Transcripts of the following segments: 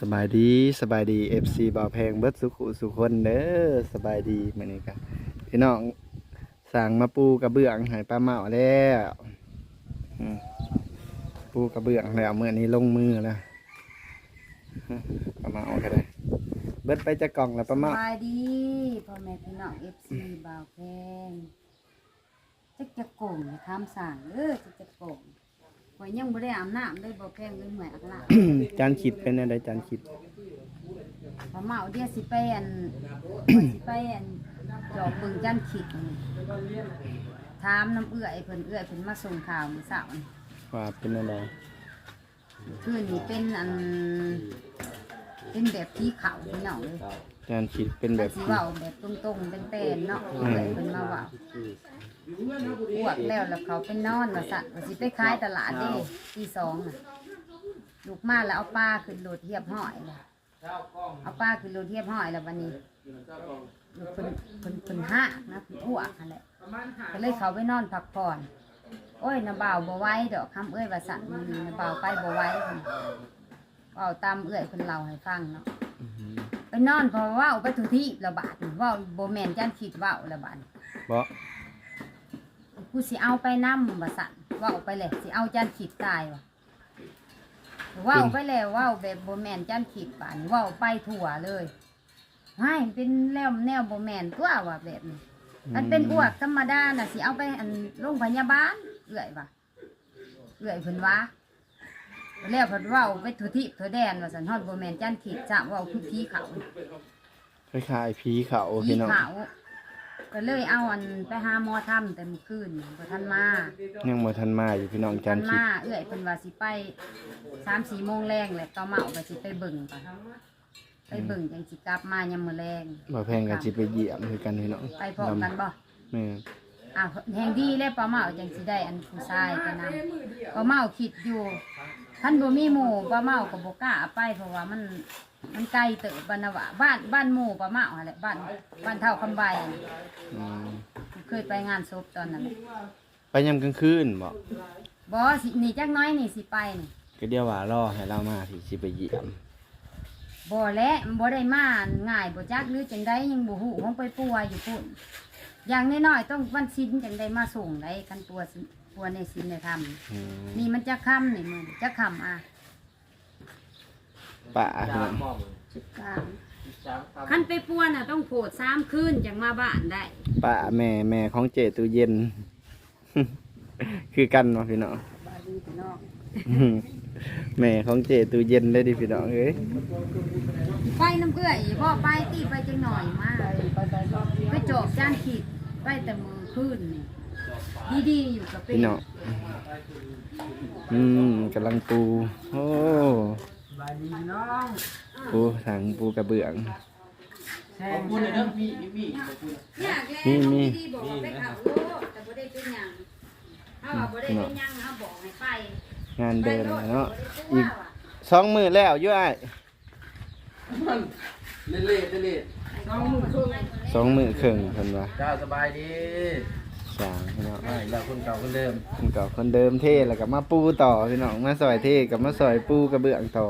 สบายดีสบายดี FC บ่าวแพงเบิดสุขุสุคนเด้อสบายดีมื้อนี้กันพี่น้องสั่งมาปูกระเบื้องให้ป้าเมาแล้วอืมปูกระเบื้องแล้วมื้อนี้ลงมือแล้วป้าเมาก็ได้ เบิดไปจะกล่องแล้วป้าเมาบายดีพ่อแม่พี่น้องเอฟซีบ่าวแพงจักจะโก่งนะคำสั่งเออจักจะโก่ง ข่อยยังบ่ได้อาบน้ำได้บ่าวแพงเลยเหมือนอักละจานคิดเป็นอะไรจานคิดพอเมาเดียวสิไปอัน ข่อยสิไปอันจอบเบิ่งจันขิดนี่ถามน้ำเอื้อยเพิ่นเอื้อยเพิ่นมาส่งข่าวมื้อเช้านี่ว่าเป็นอะไรคือนี่เป็นอัน เป็นแบบที่เขาพี่น้องเลย จานคิดเป็นแบบสิเว้าแบบตรงๆเป็นแตนๆเนาะเอื้อยเพิ่นมาเว้าอ้วกแล้วแล้วเขาไปนอนว่าสัตว์ว่าสิไปขายตลาดเด้ตีสองน่ะลูกมาแล้วเอาปลาขึ้นรถเทียบห้อยล่ะเอาปลาขึ้นรถเทียบห้อยแล้ววันนี้ลูกเพิ่นเพิ่นเพิ่นห้ากนะเพิ่นอ้วกนั่นแหละก็เลยเขาไปนอนพักผ่อนโอ้ยน้าบ่าวบ่ไหว้ดอกคำเอ้ยว่าสัตว์มื้อนี้น้าบ่าวไปบ่ไหว้เพิ่นเว้าตามเอ้อยเพิ่นเล่าให้ฟังเนาะไป นอนเพอเว้าไปทุกที่ระบาดนี่เว้าบ่แม่นจันคิดเว้าระบาดบ่กูสิเอาไปนำว่าสั่นเว่าไปเลยสิเอาจานขีดตายว่ะเว่าไปแล้วเว่าแบบโบแมนจานขีดป่านเว่าไปถั่วเลยให้เป็นแล้วแนวโบแมนตัวว่ะแบบนี้มันเป็นอ้วกธรรมดาน่ะสิเอาไปอันโรงพยาบาลเอื่อยว่ะเอื่อยเพิ่นว่า แล้วเพิ่นเว่าไปทุทิทุแดนว่าสันฮอดโบแมนจานขีดจะเว่าทุกทีเขาคล้ายๆผีเขาทีพี่น้องเขาก็เลยเอาอันไปหาหมอทำแต่เมื่อคืนบ่ทันมายังบ่ทันมาอยู่พี่น้องจากันนคิดมาเอื้อยเพิ่นว่าสิไปสามสี่โมงแรงแหละก็เมาก็สิไปเบิ่งก่อนไปเบิ่งจังสิกลับมายามมื้อแรงบ่แพงกันสิไปเยี่ยมคือกันพี่น้องไปพร้อมกันบ่แม่นอะแห่งดีแล้วป้าเมาจังสิได้อันผู้ชายไปนำป้าเมาคิดอยู่ ท่านบ่มีหมู่ป้าเมาก็บ่กล้าไปเพราะว่ามันมันไกลเติบบ้านนะวะบ้านบ้านหมู่ป้าเมาหั่นแหละบ้านบ้านเท่าคำใบอะอืมเคยไปงานศพตอนนั้นไปยามกลางคืนบ่บ่สินี่จักหน้อยนี่สิไปนี่ก็เดี๋ยวว่ารอให้เรามาที่สิไปเยี่ยมบ่และบ่ได้มาง่ายบ่จักหรือจังไดยังบ่ฮู้ของไปปัวอยู่พุ่นอย่างน้อยๆต้องวันศิลจังได้มาส่งได้กันปัวสิ ปัวในศีลในธรรมอืมนี่มันจะค่ำนี่มึงจะค่ำอะป่าพี่น้องคันไปปัวน่ะต้องโผดสามคืนจังมาบ้านได้ป่าแม่แม่ของเจตู้เย็น คือกันเนาะพี่น้อง บาดีพี่น้องแม่ของเจตู้เย็นได้ดิพี่น้องเอ้ยไปน้ำเกลืออีบ่ไปตีไปจังหน่อยมาไปจอบจานขีดไปแต่มือคืนนี่ ดีๆอยู่กับเป็พี่น้องอืมกำลังปู โอ้บายดีน้องปูถังปูกระเบื้องแทงคุณเด้อพี่พี่เนี่ยแกมีมี ดีๆบอกว่าไปเขาโลดแต่บ่ได้เป็นหยังถ้าว่าบ่ได้เป็นหยังเขาบอกให้ไปงานไปเดินโลดน่ะเนาะบ่อีได้กตัวว่ะสองมือแล้วอยู่ไอ้มันเล่นเล่นเล่นน้องมึงคือสองมือครึ่งเพิ่นว่าเจ้าสบายดี สร้างพี่น้องไม่เราคนเก่าคนเดิมคนเก่าคนเดิมเท่แล้วก็มาปูต่อพี่น้องมาซอยเท่กับมาซอยปูกระเบื้องต่อ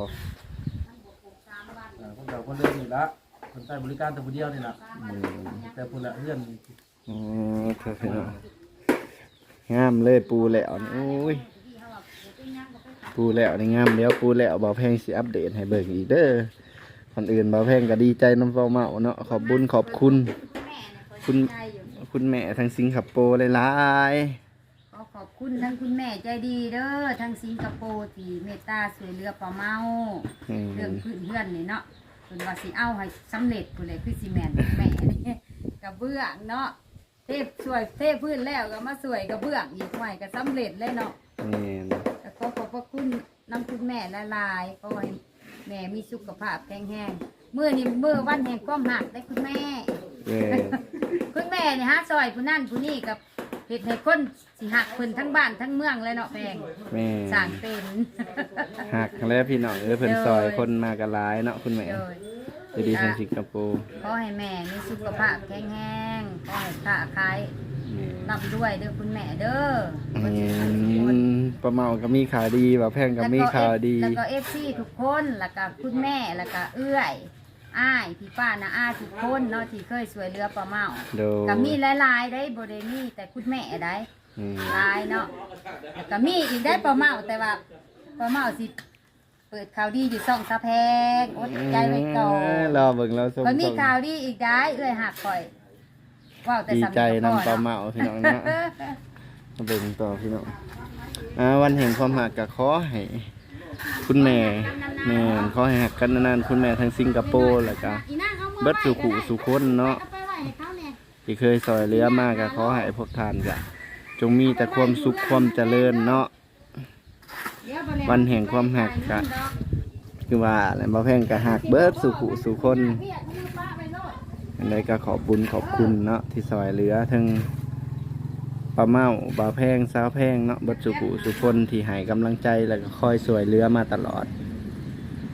คนเก่าคนเดิมนี่ละคนใต้บริการแต่ผู้เดียวนี่ละอืมแต่ผู้ละเพื่อนอ๋อเถอะพี่น้องงามเลยปูแล้วนี่โอ้ยปูแล้วนี่งามเดี๋ยวปูแล้วบ่าวแพงสิอัปเดตให้เบิ่งอีกเด้อคนอื่นบ่าวแพงก็ดีใจน้ำเฝ้าเมาเนาะขอบบุญขอบคุณ คุณใจอยู่ คุณแม่ทางสิงคโปร์หลายขอขอบคุณทั้งคุณแม่ใจดีเด้อทั้งสิงคโปร์ที่เมตตาช่วยเหลือป้าเมาๆอืมเรื่องพื้นเพื่อนนี่เนาะเพิ่นว่าสิเอาให้สำเร็จพุ่นเลยคือสิแม่นแม่นี่กระเบื้องเนาะเทพช่วยเทพื้นแล้วก็มาสวยกระเบื้องอีกหน่อยก็สำเร็จเลยเนาะ แม่นก็ขอขอบพระคุณน้ำคุณแม่ละลายๆขอให้แม่มีสุขภาพแข็งแรงเมื่อนี่เมื่อวันแห่งความหักได้คุณแม่ เว้ยคุณแม่นี่ฮะซอยผู้นั่นผู้นี่กับเห็ดให้คนสิหักเพิ่นทั้งบ้านทั้งเมืองเลยเนาะแพงแม่สร้างเป็น หักแล้วพี่น้องเอ้ยเพิ่นซอยคนมากันหลายเนาะคุณแม่โดยจะดีทางสิงคโปร์ขอให้แม่มีสุขภาพแข็งแรงขอให้ค้าขายรับด้วยเด้อคุณแม่เด้ออืมประเมาก็มีข่าวดีบ่าวแพงก็มีข่าวดี แล้วก็เอฟซีทุกคน แล้วก็คุณแม่ แล้วก็เอื้อย อ้ายพี่ป้านะอาทุกคนเนาะที่เคยช่วยเหลือป้าเมาโดยก็มีหลายๆได้บ่ได้มีแต่คุณแม่ได้อืมหลายเนาะแล้วก็มีอีกได้ป้าเมาแต่ว่าป้าเมาสิเปิดข่าวดีอยู่ซ่องสะแพงอดใจไว้ก่อเอนอรอเบิ่งเราสมมันมีสมข่าวดีอีกได้เอื้อยหักข่อยว้าวแต่ดีสำใจเนียงนำปลาเมาพี่น้องเนาะ มาเบิ่งต่อพี่น้องอ่าวันแห่งความหักก็ขอให้ คุณแม่แม่ขอให้หักกันนานๆคุณแม่ทั้งสิงคโปร์แล้วก็เบิดสู่ขู่สู่คนเนาะที่เคยซอยเหลือมากก็ขอให้พวกทานก็จงมีแต่ความสุขความเจริญเนาะวันแห่งความหักกะคือว่าแหละบ่แพงก็หักเบิดสู่ขู่สู่คนอันใดก็ขอบบุญขอบคุณเนาะที่ซอยเหลือทั้ง ปลาเมาบ่าวแพงสาวแพงเนาะบิดสู่ขู่สู่คนที่ให้กำลังใจแล้วก็คอยสวยเหลือมาตลอด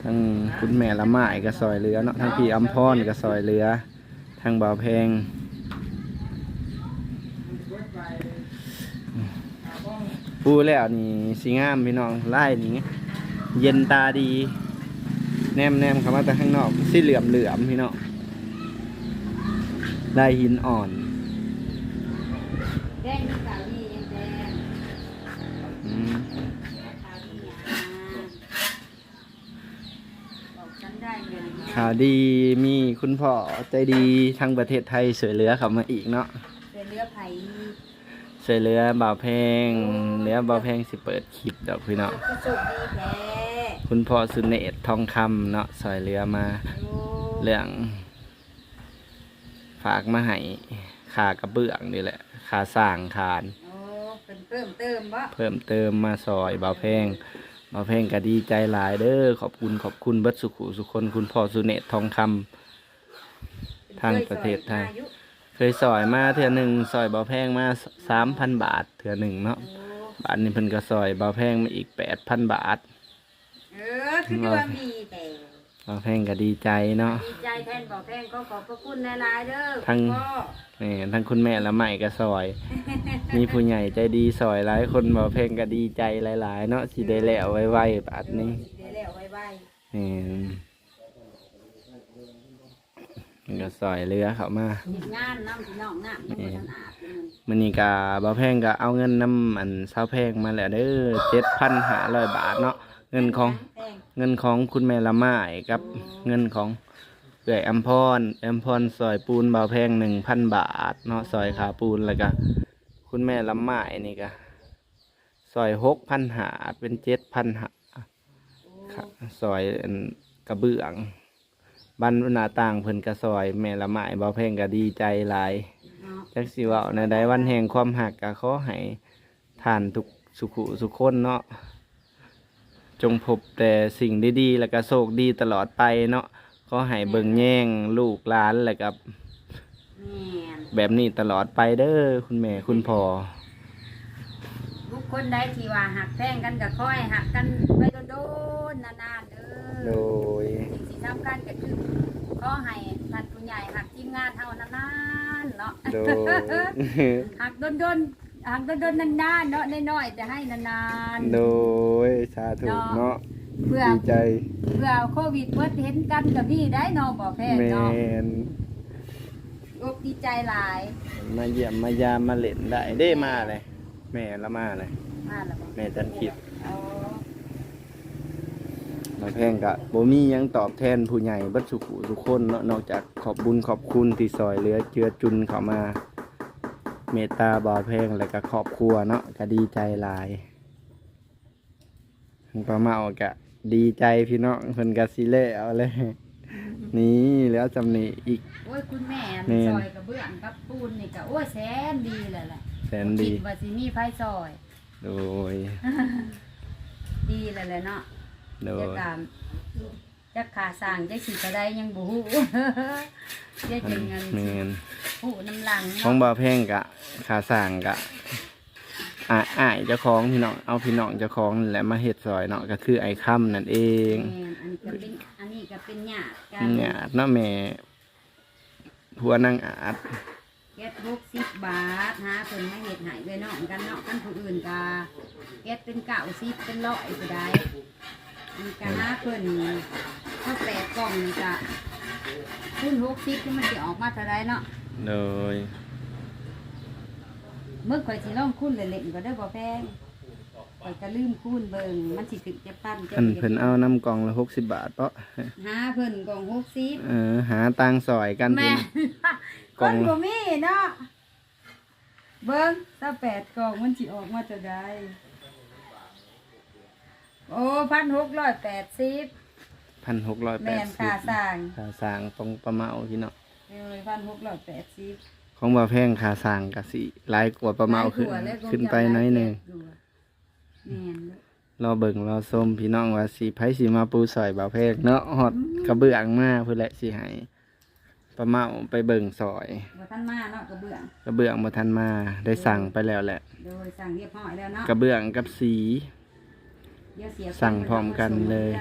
ทั้งคุณแม่ละไม้ก็ซอยเหลือเนาะทั้งพี่อัมพรก็ซอยเหลือทั้งบ่าวแพงปูแล้วนี่สีงามพี่น้องไล่นี่เย็นตาดี แนมแนมเข้ามาแต่ข้างนอกสีเหลื่อมเหลื่อมพี่น้องได้หินอ่อน แดงมีข่าวดียังแดงอืมข่าวดีอะบอกฉันได้เงินมาข่าวดีมีคุณพ่อใจดีทางประเทศไทยช่วยเหลือเขามาอีกเนาะเรือเรือไผ่ช่วยเหลือบ่าวแพงเหลือบ่าวแพงสิเปิดคลิปดอกพี่น้องก็โชคดีแท้คุณพ่อสุเนศทองคำเนาะช่วยเหลือมา โอ้เรื่องฝากมาให้ ขากระเบื้องนี่แหละขาสร้างคาน โอ้เป็นเพิ่มเติมบ่เพิ่มเติมมาซอยบ่าวแพงบ่าวแพงก็ดีใจหลายเด้อขอบคุณขอบคุณเบิดสุขุสุคนคุณพ่อสุเนศทองคำ ทางประเทศไทย เคยซอยมาเทื่อหนึ่งซอยบ่าวแพงมาสามพันบาทเทื่อหนึ่งเนาะโอ้บาทนี้เพิ่นก็ซอยบ่าวแพงมาอีกแปดพันบาท เออคือดวงดีแต่ บ่าวแพงก็ดีใจเนาะ ดีใจแทนบอกแพงก็ขอบพระคุณหลายๆเด้อทั้งคุณพ่อนี่ทั้งคุณแม่และใหม่ก็ซอย มีผู้ใหญ่ใจดีซอยหลายคนบ่าวแพงก็ดีใจหลาย ๆ เนาะสิได้แล้วไวๆบาทนี้เดี๋ยวแล้วไว้นี่มันก็ซอยเรือเขามาๆเฮ็ดงานน้ำพี่น้องน้ำมันบ่ทันอาบเลยมันมันนี่กาบ่าวแพงก็เอาเงินน้ำอันเศร้าแพงมาแล้วเด้อเจ็ดพันห้าร้อยบาทเนาะเงินของ แพง เงินของคุณแม่ละไม้กับ เงินของเอื่อยอัมพรอัมพรซอยปูนบ่าวแพงหนึ่งพันบาทเนาะซอยขาปูนแล้วก็คุณแม่ละไม้นี่ก็ซอยหกพันหาเป็นเจ็ดพันหาซอยอันกระเบื้องบ้านหน้าต่างเพิ่นก็ซอย แม่ละไม้บ่าวแพงก็ดีใจหลายเนาะจักสิเว่าในใดวันแห่งความหักก็ขอให้ท่านทุกสุขุสุขคนเนาะ จงพบแต่สิ่งดีๆ แล้วก็โชคดีตลอดไปเนาะขอให้เบิ่งแย่งลูกหลานแล้วก็แม่นแบบนี้ตลอดไปเด้อคุณแม่คุณพ่อทุกคนได้ที่ว่าหักแพงกันก็ค่อยหักกันไปโดนๆนานๆเด้โดอ ยสิ่งที่สำคัญก็คือขอให้ท่านผู้ใหญ่หักทีมงานเฮานานๆเนาะโดย หักโดนๆ หักโดนๆนานๆเนาะน้อยๆแต่ให้นานโดยสาธุเนาะๆเพื่อดีใจเพื่อโควิดเพิ่นเห็นกันกับพี่ได้เนาะบ่แพงแมเนาะนอกดีใจหลายมาเยี่ยมมายามมาเล่นได้ได้มาเลยแม่ละมาเลยมาแล้วบ่แม่จันคิดเอามาแพงกะบ่มีหยังตอบแทนผู้ใหญ่เบัดสุขุทุกคนเนาะนอกจากขอบบุญขอบคุณที่ซอยเหลือเจือจุนเข้ามา เมตตาบ่าวแพงแล้วก็ครอบครัวเนาะก็ดีใจหลายปลาเมากะดีใจพี่น้องเพิ่นก็สิเล่เอาเลย นี่แล้วจำนี้อีก โอ้ยคุณแม่แม่นซอยกระเบื้องกับปูนนี่ก็โอ้ยแสนดีเลยแหละแสนดี คิดว่าสิมีไฟซอย โดย ดีเลยแหละเนาะโดจะยตาม จะขาสร้างจะสิกระไดยังบ่ฮู้จะเป็นเงินแม่นฮู้น้ำหลังของเนาะบ่าวแพงกะขาสร้างกะอ่าอ้ายเจ้าของพี่น้องเอาพี่น้องเจ้าของนั่นแหละมาเฮ็ดซอยเนาะก็คือไอ้ค่ำนั่นเอง แม่นอันนี้ก็เป็นอันนี้ก็เป็นหยาดกันเนี่ยเนาะแม่ผัวนางอาจแก๊สหกสิบบาทหาเพิ่นมาเฮ็ดให้เลยเนาะกันเนาะกันผู้อื่นก็แก๊สเป็นเก้าสิบเป็นร้อยก็ได้ มีการหาเพิ่นถ้าแปดกล่องนี่ก็คูณหกสิบนี่มันจะออกมาเท่าไรเนาะโดยเมื่อข่อยสิลองคูณเล่นๆก็ได้บ่แพงข่อยก็ลืมคูณเบิ่งมันสิถึกจะปั้นจะอันเพิ่นเอาน้ำกล่องละ60บาทเปาะหาเพิ่นกล่องหกสิบเออหาตังค์ซอยกันแม่เพิ่นคนบ่มีเนาะเบิ่งถ้าแปดกล่องมันสิออกมาเท่าใด โอ้พันหกร้อยแปดสิบ1,680แม่นค่าสร้าง ค่าสร้างตรงประเมาพี่เนาะเอ้ยพันหกร้อยแปดสิบของบ่แพงค่าสร้างก็สิหลายกว่าประเมาขึ้น ขึ้นไปหน้อยหนึงแม่นรอเบิ่งรอส้มพี่น้องว่าสิไผสิมาปูซอยบ่แพงเนาะฮอดกระเบื้องมาเพิ่นแหละสิให้ประเมาไปเบิ่งซอย บ่ทันมาเนาะกระเบื้องกระเบื้องบ่ทันมาได้สั่งไปแล้วแหละ โดยสั่งเรียบร้อยแล้วเนาะกระเบื้องกับสีเดี๋ยวเสั่งพร้อมกันเลย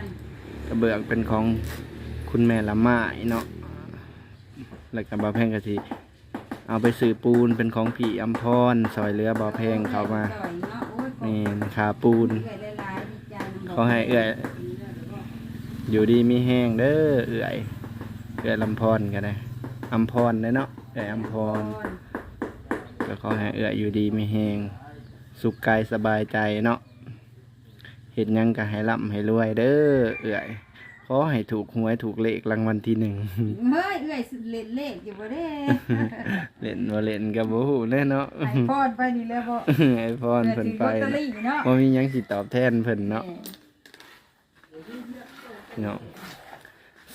กระเบื้องเป็นของคุณแม่ละไม้เนาะแล้วก็บ่แพงก็สิเอาไปซื้อปูนเป็นของพี่อำพรซอยเรือบ่แพงเข้ามานี่ขาปูนเขาให้เอื้อย อยู่ดีมีแห้งเด้อเอื่อยเอื่อยลำพรกันนะอำพรเด้อเนาะเอื่อยอำพรก็ขอให้เอื่อยอยู่ดีมีแห้งสุขกายสบายใจเนาะ เห็นยังก็ให้ร่ำให้รวยเด้อเอื่อยขอให้ถูกหวยถูกเลขรางวัลที่หนึ่งเฮ้ยเอื้อยเล่นเลขอยู่บ่เด้เล่นบ่เล่นกับบ่ฮู้เด้อเนาะ ไอพอดไปนี่แล้วบ่ไอพรเพิ่นไปลอตเตอรี่เนาะบ่มีหยังสิตอบแทนเพิ่นเนาะพี่น้อง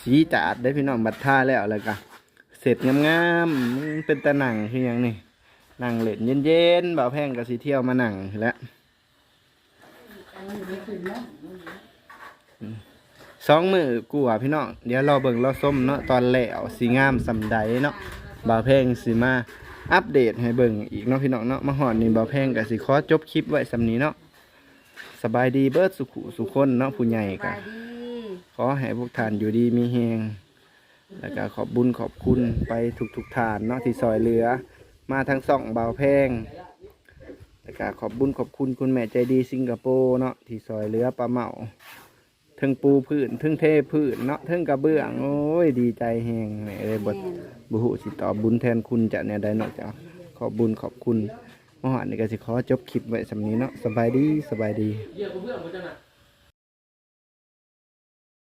สีจาดได้อพี่น้องบัดท่าแล้วแล้วก็เสร็จงามๆมึงเป็นตะหนังคือหยังนี่นั่งเล่นเย็นๆบ่าวแพงก็สิเที่ยวมานั่งอยู่แล้ว สองมือกูอะพี่น้องเดี๋ยวเราเบิ่งเราส้มเนาะตอนแล้วสีงามสำใดเนาะบ่าวแพงสิมาอัปเดตให้เบิ่งอีกเนาะพี่น้องเนาะมาหอดนี่บ่าวแพงก็สิขอจบคลิปไว้สำนี้เนาะสบายดีเบิดสุขุสุคนเนาะผู้ใหญ่ไปก็ดีขอให้พวกท่านอยู่ดีมีแหงแล้วก็ขอบบุญขอบคุณไปทุกทุกๆท่านเนาะที่ซอยเหลือ มาทั้งสองเบาวแพง แล้วก็ขอบบุญขอบคุณคุณแม่ใจดีสิงคโปร์เนาะที่ซอยเหลือปลาเมาเทึงปูพื้นเทึงเทพื้นเนาะเทึงกระเบื้องโอ้ยดีใจแหงแม่เอ้ยบทแม่นบุหุสิตอบบุญแทนคุณจะเนี่ยได้เนาะจ้ะขอบบุญขอบคุณมหานี่ก็สิขอจบคลิปไว้สำนี้เนาะสบายดีสบายดี